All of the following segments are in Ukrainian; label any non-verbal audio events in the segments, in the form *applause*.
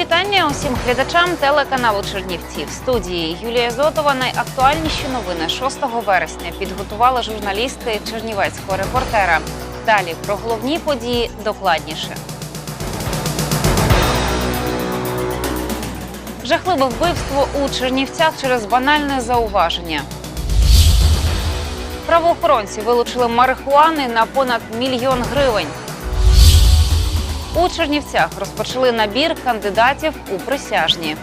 Вітання усім глядачам телеканалу Чернівці. В студії Юлія Зотова. Найактуальніші новини 6 вересня підготували журналісти Чернівецького репортера. Далі про головні події докладніше. Жахливе вбивство у Чернівцях через банальне зауваження. Правоохоронці вилучили марихуани на понад мільйон гривень. У Чернівцях розпочали набір кандидатів у присяжні.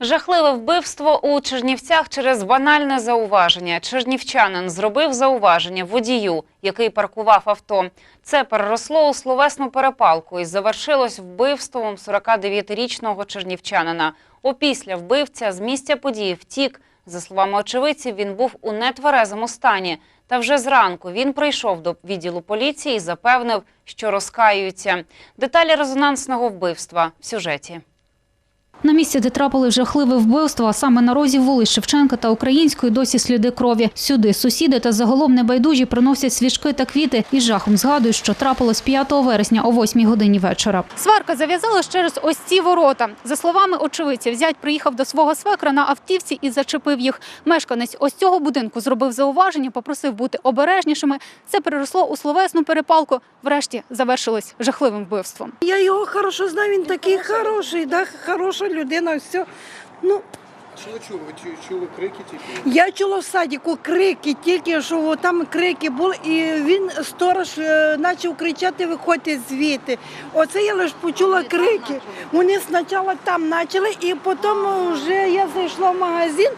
Жахливе вбивство у Чернівцях через банальне зауваження. Чернівчанин зробив зауваження водію, який паркував авто. Це переросло у словесну перепалку і завершилось вбивством 49-річного чернівчанина. Опісля вбивця з місця події втік. За словами очевидців, він був у нетверезому стані. Та вже зранку він прийшов до відділу поліції і запевнив, що розкаюється. Деталі резонансного вбивства в сюжеті. На місці, де трапили жахливе вбивство, а саме на розі вулиць Шевченка та Української, досі сліди крові. Сюди сусіди та загалом небайдужі приносять свічки та квіти і жахом згадують, що трапилось 5 вересня о 8 годині вечора. Сварка зав'язалась через ось ці ворота. За словами очевидців, зять приїхав до свого свекра на автівці і зачепив їх. Мешканець ось цього будинку зробив зауваження, попросив бути обережнішими. Це переросло у словесну перепалку. Врешті завершилось жахливим вбивством. Я його хорошо знаю, він такий хороший, да, хороша людина, все. Ну, Що ви чули? Ви чули крики тільки? я чула в садіку крики, тільки що там крики були, і він сторож е, почав кричати, виходьте звідти. Оце я лише почула крики. Вони спочатку там почали, і потім вже я зайшла в магазин.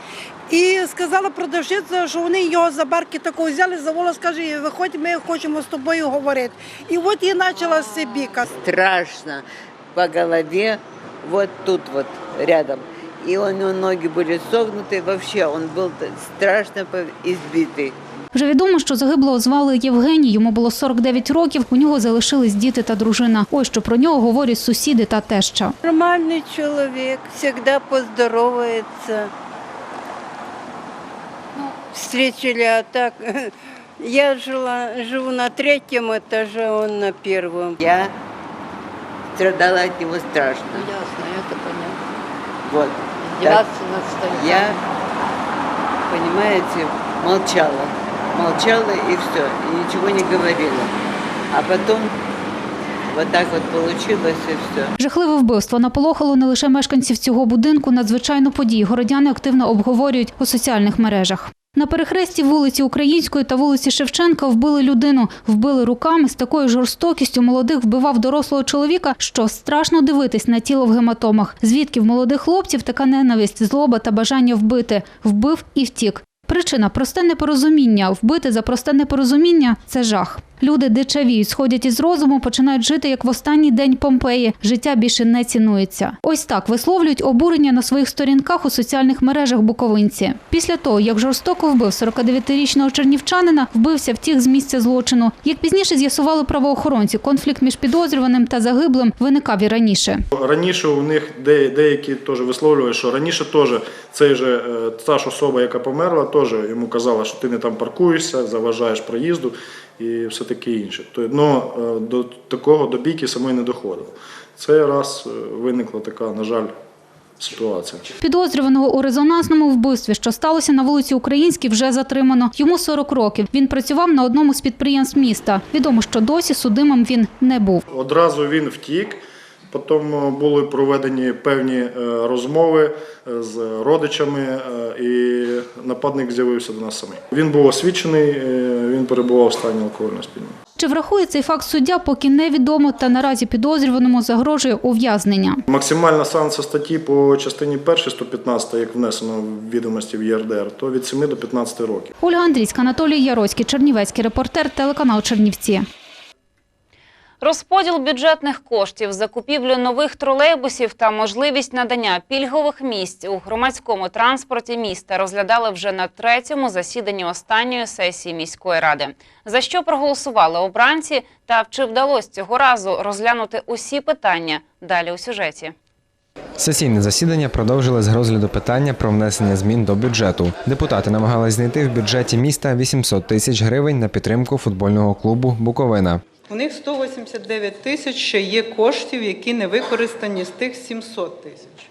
І сказала продавщиця, що вони його за барки такого взяли, за волос, каже, виходь, ми хочемо з тобою говорити. І от я почала з біка. страшно по голове, вот тут вот рядом. И у него ноги были согнуты, вообще он был т- страшно по- избитый. Вже відомо, що загиблого звали Євгеній. Йому було 49 років. У нього залишились діти та дружина. Ось що про нього говорять сусіди та теща. Нормальный человек, всегда поздоровается. Встретили, а так *laughs* я жила, живу на третьем этаже, он на первом. Я страдала от него страшно. Ясно, это понятно. Вот. Издеваться над стариками. Я, понимаете, молчала. Молчала и все, и ничего не говорила. А потом вот так вот получилось и все. Жахливе вбивство наполохало не лише мешканців цього будинку. Надзвичайну подію городяни активно обговорюють у соціальних мережах. На перехресті вулиці Української та вулиці Шевченка вбили людину. Вбили руками з такою жорстокістю. Молодих вбивав дорослого чоловіка, що страшно дивитись на тіло в гематомах. Звідки в молодих хлопців така ненависть, злоба та бажання вбити. Вбив і втік. Причина просте непорозуміння. Вбити за просте непорозуміння це жах. Люди дичавіють, сходять із розуму, починають жити як в останній день Помпеї. Життя більше не цінується. Ось так висловлюють обурення на своїх сторінках у соціальних мережах буковинці. Після того, як жорстоко вбив 49-річного чернівчанина, вбився втік з місця злочину. Як пізніше з'ясували правоохоронці, конфлікт між підозрюваним та загиблим виникав і раніше. Раніше у них деякі теж висловлювали, що раніше теж цей же е, та ж особа, яка померла, теж йому казала, що ти не там паркуєшся, заважаєш проїзду і все таке інше. То, ну, е, до такого до бійки самої не доходило. Цей раз е, виникла така, на жаль, ситуація. Підозрюваного у резонансному вбивстві, що сталося на вулиці Українській, вже затримано. Йому 40 років. Він працював на одному з підприємств міста. Відомо, що досі судимим він не був. Одразу він втік. Потім е, були проведені певні е, розмови е, з родичами, і нападник з'явився до нас самий. Він був освічений, він перебував в стані алкогольного сп'яніння. Чи врахує цей факт суддя, поки невідомо, та наразі підозрюваному загрожує ув'язнення. Максимальна санкція статті по частині 1 115, як внесено в відомості в ЄРДР, то від 7 до 15 років. Ольга Андрійська, Анатолій Яроцький, Чернівецький репортер, телеканал Чернівці. Розподіл бюджетних коштів, закупівлю нових тролейбусів та можливість надання пільгових місць у громадському транспорті міста розглядали вже на третьому засіданні останньої сесії міської ради. За що проголосували обранці та чи вдалося цього разу розглянути усі питання? Далі у сюжеті. Сесійне засідання продовжили з розгляду питання про внесення змін до бюджету. Депутати намагались знайти в бюджеті міста 800 тисяч гривень на підтримку футбольного клубу Буковина. У них 189 тисяч ще є коштів, які не використані з тих 700 тисяч.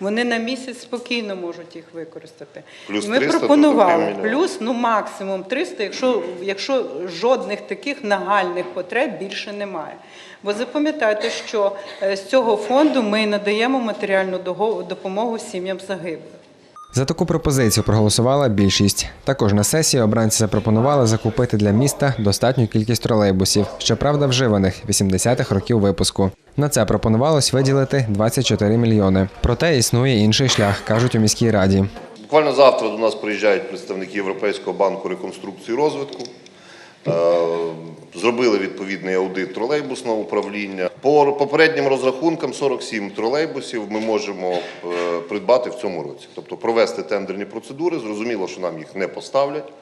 Вони на місяць спокійно можуть їх використати. Плюс ми 300, пропонували плюс ну максимум 300, якщо, якщо жодних таких нагальних потреб більше немає. Бо запам'ятайте, що е, з цього фонду ми надаємо матеріальну допомогу сім'ям загиблих. За таку пропозицію проголосувала більшість. Також на сесії обранці запропонували закупити для міста достатню кількість тролейбусів, щоправда, вживаних 80-х років випуску. На це пропонувалось виділити 24 мільйони. Проте існує інший шлях, кажуть у міській раді. Буквально завтра до нас приїжджають представники Європейського банку реконструкції розвитку. Зробили відповідний аудит тролейбусного управління. По попереднім розрахункам 47 тролейбусів ми можемо е, придбати в цьому році. Тобто провести тендерні процедури. Зрозуміло, що нам їх не поставлять,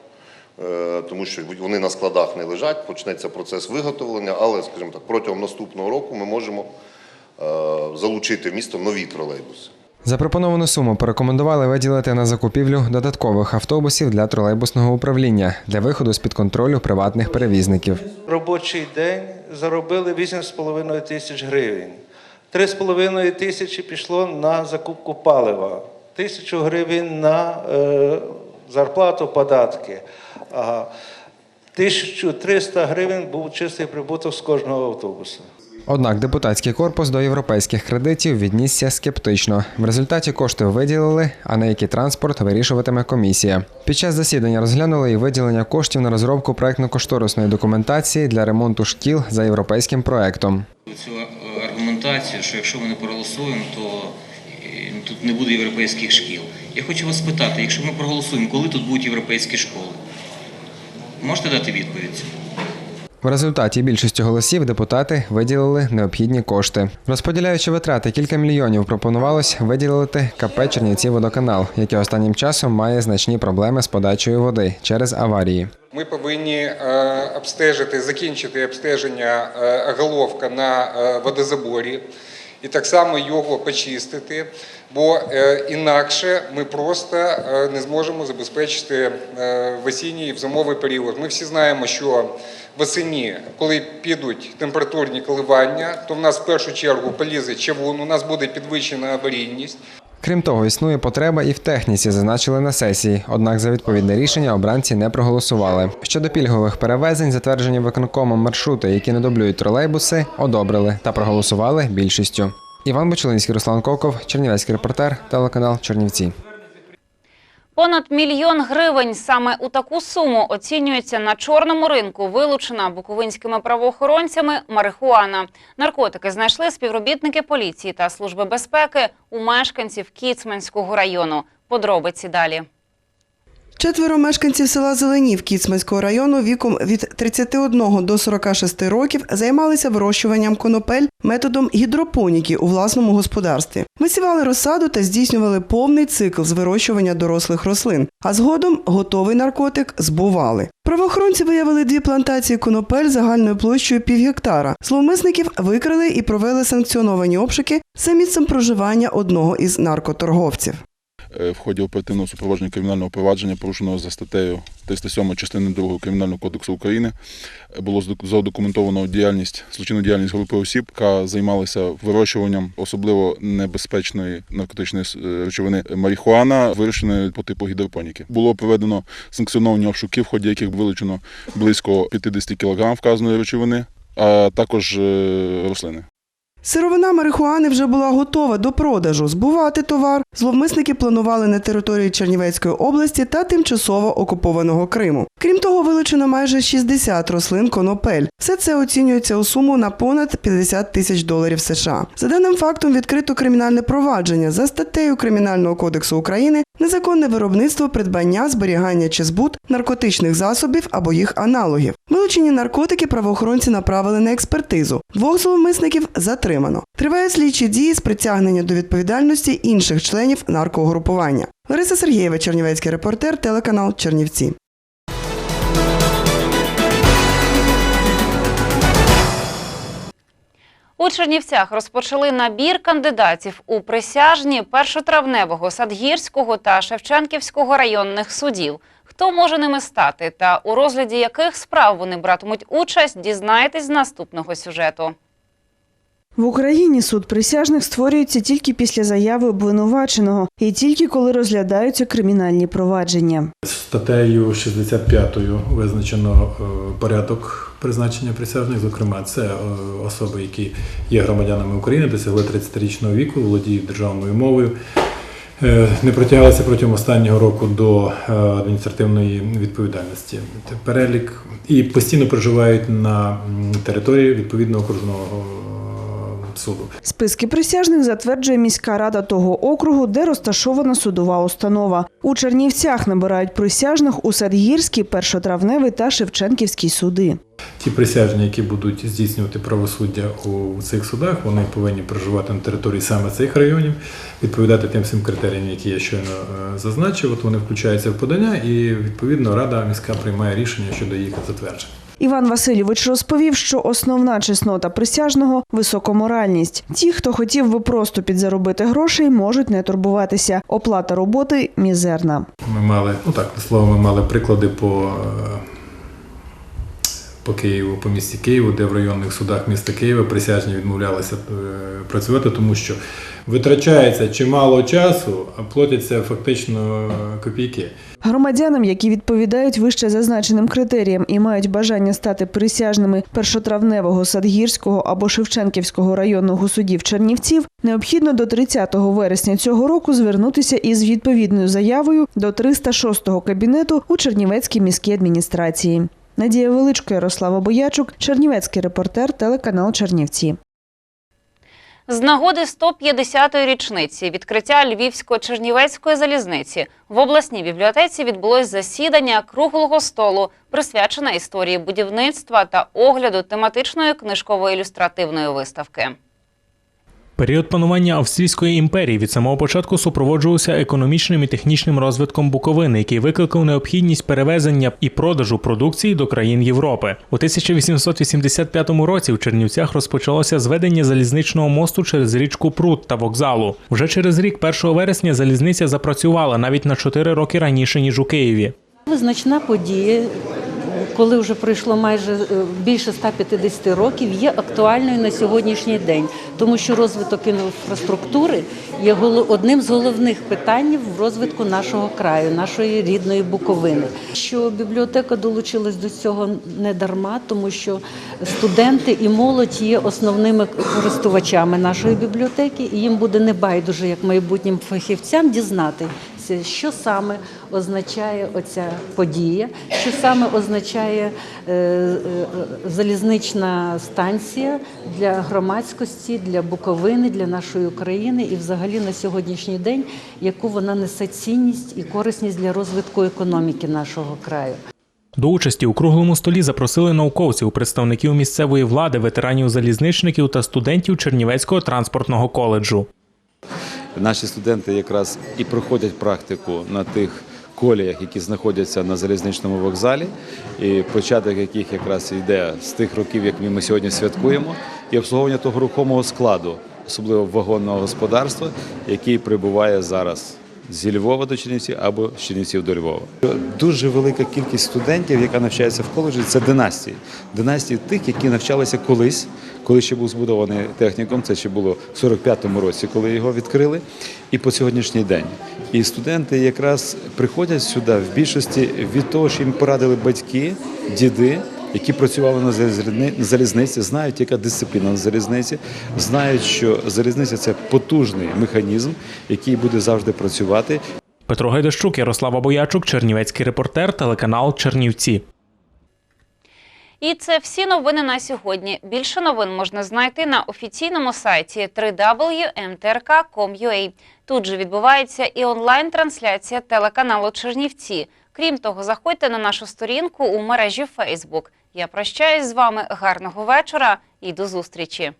е, тому що вони на складах не лежать, почнеться процес виготовлення, але, скажімо так, протягом наступного року ми можемо е, залучити в місто нові тролейбуси. Запропоновану суму порекомендували виділити на закупівлю додаткових автобусів для тролейбусного управління для виходу з під контролю приватних перевізників. робочий день заробили 8,5 тисяч гривень. 3,5 тисячі пішло на закупку палива, тисячу гривень на е, зарплату, податки. Ага. 1300 гривень був чистий прибуток з кожного автобуса. Однак депутатський корпус до європейських кредитів віднісся скептично. В результаті кошти виділили, а на який транспорт вирішуватиме комісія. Під час засідання розглянули і виділення коштів на розробку проектно-кошторисної документації для ремонту шкіл за європейським проектом. Цю е, аргументацію, що якщо ми не проголосуємо, то е, тут не буде європейських шкіл. Я хочу вас спитати, якщо ми проголосуємо, коли тут будуть європейські школи? Можете дати відповідь? В результаті більшістю голосів депутати виділили необхідні кошти. Розподіляючи витрати, кілька мільйонів пропонувалось виділити КП Чернівці водоканал, який останнім часом має значні проблеми з подачею води через аварії. Ми повинні е, обстежити, закінчити обстеження е, головка на е, водозаборі і так само його почистити, бо е, інакше ми просто е, не зможемо забезпечити е, в осінній і в зимовий період. Ми всі знаємо, що восені, коли підуть температурні коливання, то в нас в першу чергу полізе чавун, у нас буде підвищена аварійність. Крім того, існує потреба і в техніці, зазначили на сесії. Однак за відповідне рішення обранці не проголосували. Щодо пільгових перевезень, затверджені виконкомом маршрути, які не дублюють тролейбуси, одобрили та проголосували більшістю. Іван Бочелинський, Руслан Коков, Чернівецький репортер, телеканал Чернівці. Понад мільйон гривень саме у таку суму оцінюється на чорному ринку вилучена буковинськими правоохоронцями марихуана. Наркотики знайшли співробітники поліції та служби безпеки у мешканців Кіцманського району. Подробиці далі. Четверо мешканців села Зеленів Кіцманського району віком від 31 до 46 років займалися вирощуванням конопель методом гідропоніки у власному господарстві. Висівали розсаду та здійснювали повний цикл з вирощування дорослих рослин, а згодом готовий наркотик збували. Правоохоронці виявили дві плантації конопель загальною площею півгектара. Зловмисників викрили і провели санкціоновані обшуки за місцем проживання одного із наркоторговців. Е, в ході оперативного супроводження кримінального провадження, порушеного за статтею 307 частини 2 Кримінального кодексу України, було задокументовано діяльність злочинну діяльність групи осіб, яка займалася вирощуванням особливо небезпечної наркотичної е, речовини марихуана, вирощеної по типу гідропоніки. Було проведено санкціоновані обшуки, в ході яких вилучено близько 50 кг вказаної речовини, а також е, рослини. Сировина марихуани вже була готова до продажу. Збувати товар зловмисники планували на території Чернівецької області та тимчасово окупованого Криму. Крім того, вилучено майже 60 рослин конопель. Все це оцінюється у суму на понад 50 тисяч доларів США. За даним фактом відкрито кримінальне провадження за статтею Кримінального кодексу України незаконне виробництво, придбання, зберігання чи збут наркотичних засобів або їх аналогів. Вилучені наркотики правоохоронці направили на експертизу. Двох зловмисників затримано. Триває слідчі дії з притягнення до відповідальності інших членів наркогрупування. Лариса Сергієва, Чернівецький репортер, телеканал Чернівці. У Чернівцях розпочали набір кандидатів у присяжні першотравневого, Садгірського та Шевченківського районних судів. Хто може ними стати та у розгляді яких справ вони братимуть участь, дізнаєтесь з наступного сюжету. В Україні суд присяжних створюється тільки після заяви обвинуваченого і тільки коли розглядаються кримінальні провадження. Статтею 65 визначено е, порядок призначення присяжних. Зокрема, це е, особи, які є громадянами України, досягли 30-річного віку, володіють державною мовою. е, Не притягалися протягом останнього року до адміністративної відповідальності. Перелік і постійно проживають на території відповідного окружного суду. Списки присяжних затверджує міська рада того округу, де розташована судова установа. У Чернівцях набирають присяжних у Садгірський, Першотравневий та Шевченківський суди. Ті присяжні, які будуть здійснювати правосуддя у цих судах, вони повинні проживати на території саме цих районів, відповідати тим всім критеріям, які я щойно е, зазначив. От вони включаються в подання, і відповідно рада міська приймає рішення щодо їх затвердження. Іван Васильович розповів, що основна чеснота присяжного високоморальність. Ті, хто хотів би просто підзаробити грошей, можуть не турбуватися. Оплата роботи мізерна. Ми мали, ну так, слово, ми мали приклади по, е, по Києву, по місті Києву, де в районних судах міста Києва присяжні відмовлялися е, працювати, тому що витрачається чимало часу, а платяться фактично е, копійки. Громадянам, які відповідають вище зазначеним критеріям і мають бажання стати присяжними першотравневого, садгірського або Шевченківського районного судів Чернівців, необхідно до 30 вересня цього року звернутися із відповідною заявою до 306-го кабінету у Чернівецькій міській адміністрації. Надія Величко, Ярослава Боячук, Чернівецький репортер, телеканал Чернівці. З нагоди 150-ї річниці відкриття Львівсько-Чернівецької залізниці в обласній бібліотеці відбулось засідання круглого столу, присвячене історії будівництва та огляду тематичної книжково-ілюстративної виставки. Період панування Австрійської імперії від самого початку супроводжувався економічним і технічним розвитком Буковини, який викликав необхідність перевезення і продажу продукції до країн Європи. У 1885 році в Чернівцях розпочалося зведення залізничного мосту через річку Прут та вокзалу. Вже через рік, 1 вересня, залізниця запрацювала навіть на 4 роки раніше ніж у Києві. Визначна подія, коли вже пройшло майже е, більше 150 років, є актуальною на сьогоднішній день, тому що розвиток інфраструктури є одним з головних питань в розвитку нашого краю, нашої рідної Буковини. Що бібліотека долучилась до цього не дарма, тому що студенти і молодь є основними користувачами нашої бібліотеки, і їм буде небайдуже як майбутнім фахівцям дізнатися, що саме означає оця подія, що саме означає е, е, залізнична станція для громадськості, для Буковини, для нашої України і взагалі на сьогоднішній день, яку вона несе цінність і корисність для розвитку економіки нашого краю. До участі у круглому столі запросили науковців, представників місцевої влади, ветеранів залізничників та студентів Чернівецького транспортного коледжу. Наші студенти якраз і проходять практику на тих коліях, які знаходяться на залізничному вокзалі, і початок яких якраз йде з тих років, як ми сьогодні святкуємо, і обслуговування того рухомого складу, особливо вагонного господарства, який прибуває зараз. Зі Львова до Чернівців або з Чернівців до Львова. Дуже велика кількість студентів, яка навчається в коледжі, це династії. Династії тих, які навчалися колись, коли ще був збудований технікум, це ще було в 45-му році, коли його відкрили, і по сьогоднішній день. І студенти якраз приходять сюди в більшості від того, що їм порадили батьки, діди, які працювали на залізни- залізниці, знають, яка дисципліна на залізниці, знають, що залізниця це потужний механізм, який буде завжди працювати. Петро Гайдащук, Ярослава Боячук, Чернівецький репортер, телеканал Чернівці. І це всі новини на сьогодні. Більше новин можна знайти на офіційному сайті www.mtrk.com.ua. Тут же відбувається і онлайн-трансляція телеканалу Чернівці. Крім того, заходьте на нашу сторінку у мережі Facebook. Я прощаюсь з вами. Гарного вечора і до зустрічі.